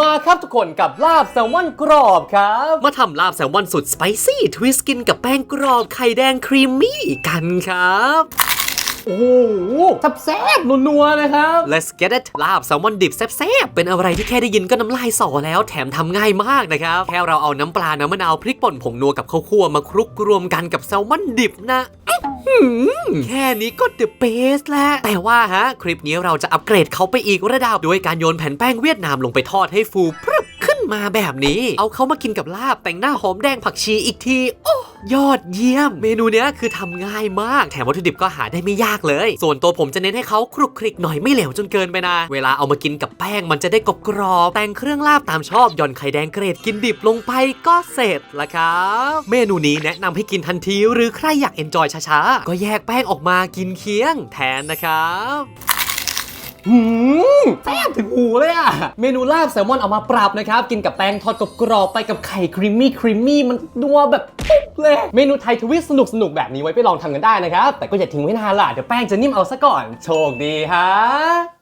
มาครับทุกคนกับลาบแซลมอนกรอบครับ มาทำลาบแซลมอนสุดสไปซี่ ทวิสกินกับแป้งกรอบ ไข่แดงครีมมี่กันครับ โอ้โหแซ่บๆนัวๆนะครับ Let's get it ลาบแซลมอนดิบแซ่บๆเป็นอะไรที่แค่ได้ยินก็น้ำลายสอแล้วแถมทำง่ายมากนะครับ แค่เราเอาน้ำปลาน้ำมะนาวพริกป่นผงนัวกับข้าวคั่วมาคลุกรวมกันกับแซลมอนดิบนะ แค่นี้ก็เดอะเบสแล้ว แต่ว่าฮะ คลิปนี้เราจะอัปเกรดเขาไปอีกระดับ ด้วยการโยนแผ่นแป้งเวียดนามลงไปทอดให้ฟูพรึบขึ้นมาแบบนี้ เอาเขามากินกับลาบแต่งหน้าหอมแดงผักชีอีกที โอ้ ยอดเยี่ยม เมนูเนี้ยคือทำง่ายมาก แถมวัตถุดิบก็หาได้ไม่ยากเลย ส่วนตัวผมจะเน้นให้เขาคลุกคลิกหน่อยไม่เหลวจนเกินไปนะ เวลาเอามากินกับแป้งมันจะได้กรอบกรอบๆแต่งเครื่องลาบตามชอบหย่อนไข่แดงเกรดกินดิบลงไปก็เสร็จละครับ เมนูนี้แนะนำให้กินทันที หรือใครอยากเอนจอยช้าๆก็แยกแป้งออกมากินเคียง แทนนะครับ หืมแซ่บถึงหูเลยอะเมนูลาบแซลมอนเอามาปรับนะครับ กินกับแป้งทอดกรอบไปกับไข่ครีมมี่ครีมมี่มันนัวแบบปุ๊บเลย เมนูไทยทวิสสนุกๆแบบนี้ไว้ไปลองทำกันได้นะครับ แต่ก็อย่าทิ้งไว้นานล่ะ เดี๋ยวแป้งจะนิ่มเอาซะก่อน โชคดีฮะ